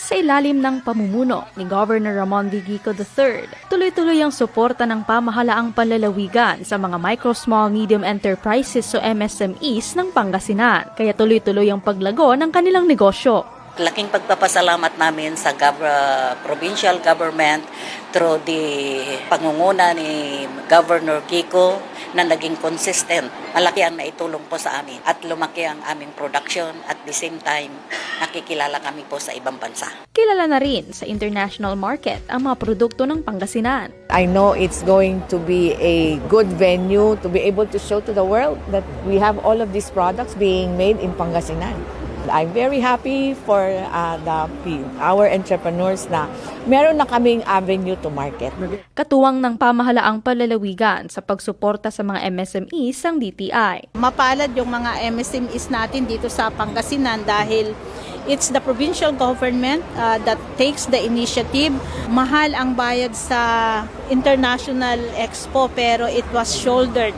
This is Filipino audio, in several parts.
Sa ilalim ng pamumuno ni Governor Ramon. Gico III, tuloy-tuloy ang suporta ng pamahalaang panlalawigan sa mga micro, small, medium enterprises o MSMEs ng Pangasinan. Kaya tuloy-tuloy ang paglago ng kanilang negosyo. Laking pagpapasalamat namin sa uh, provincial government through the pangunguna ni Governor Kiko na naging consistent. Malaki ang naitulong po sa amin at lumaki ang aming production at the same time nakikilala kami po sa ibang bansa. Kilala na rin sa international market ang mga produkto ng Pangasinan. I know it's going to be a good venue to be able to show to the world that we have all of these products being made in Pangasinan. I'm very happy for uh, the our entrepreneurs na meron na kaming avenue to market. Katuwang ng pamahalaang palalawigan sa pagsuporta sa mga MSMEs ang DTI. mapalad yung mga MSMEs natin dito sa Pangasinan dahil it's the provincial government uh, that takes the initiative. Mahal ang bayad sa International Expo pero it was shouldered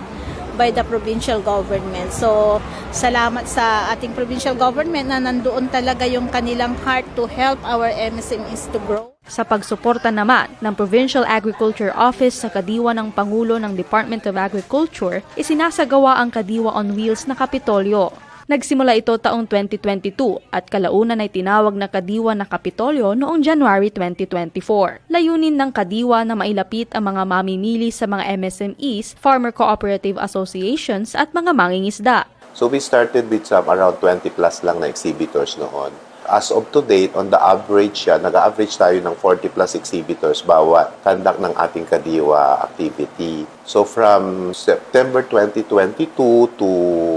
by the provincial government. So, salamat sa ating provincial government na nandoon talaga yung kanilang heart to help our MSMEs to grow. Sa pagsuporta naman ng Provincial Agriculture Office sa kadiwa ng Pangulo ng Department of Agriculture, isinasagawa ang Kadiwa on Wheels na Kapitolyo. Nagsimula ito taong 2022 at kalaunan ay tinawag na Kadiwa na Kapitolyo noong January 2024. Layunin ng Kadiwa na mailapit ang mga mamimili sa mga MSMEs, Farmer Cooperative Associations at mga mangingisda. So we started with some around 20 plus lang na exhibitors noon. As of to date, on the average, uh, nag-average tayo ng 40 plus exhibitors bawat conduct ng ating kadiwa activity. So from September 2022 to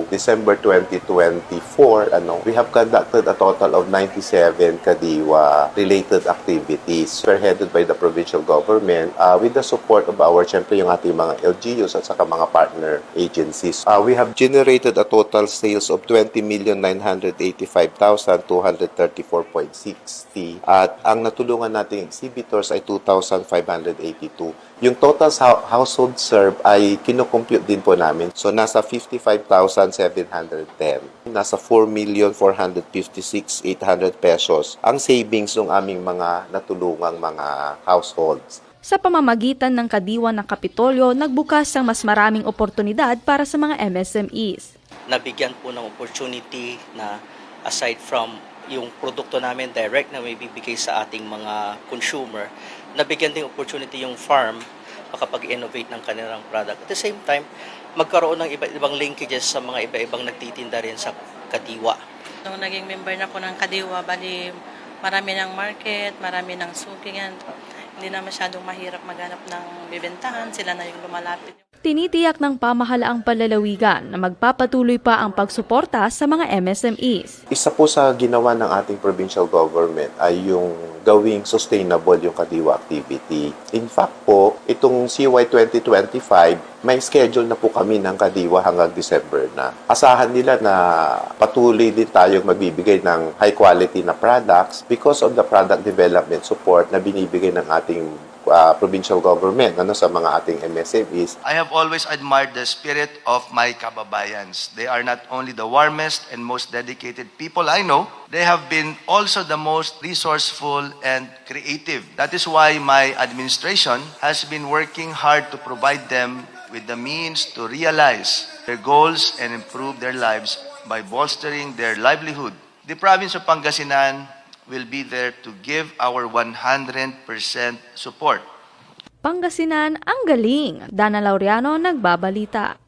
December 2024, ano, we have conducted a total of 97 kadiwa related activities spearheaded by the provincial government uh, with the support of our, syempre yung ating mga LGUs at saka mga partner agencies. Uh, we have generated a total sales of 20,985,234.60 at ang natulungan nating exhibitors ay 2,582. Yung total sa- household served ay kinocompute din po namin. So nasa 55,710. Nasa 4,456,800 pesos ang savings ng aming mga natulungang mga households. Sa pamamagitan ng Kadiwa na Kapitolyo, nagbukas ang mas maraming oportunidad para sa mga MSMEs. nabigyan po ng opportunity na aside from yung produkto namin direct na may bibigay sa ating mga consumer, nabigyan din opportunity yung farm makapag-innovate ng kanilang product. At the same time, magkaroon ng iba ibang linkages sa mga iba-ibang nagtitinda rin sa kadiwa. Nung naging member na po ng Kadiwa, bali marami ng market, marami ng sukingan. Hindi na masyadong mahirap maghanap ng bibentahan. Sila na yung lumalapit. Tinitiyak ng pamahalaang palalawigan na magpapatuloy pa ang pagsuporta sa mga MSMEs. Isa po sa ginawa ng ating provincial government ay yung gawing sustainable yung kadiwa activity. In fact po, itong CY 2025, may schedule na po kami ng kadiwa hanggang December na. Asahan nila na patuloy din tayong magbibigay ng high quality na products because of the product development support na binibigay ng ating uh, provincial government ano sa mga ating MSMEs I have always admired the spirit of my kababayans. They are not only the warmest and most dedicated people I know, they have been also the most resourceful and creative. That is why my administration has been working hard to provide them with the means to realize their goals and improve their lives by bolstering their livelihood. The province of Pangasinan will be there to give our 100% support. Pangasinan ang galing. Dana Laureano nagbabalita.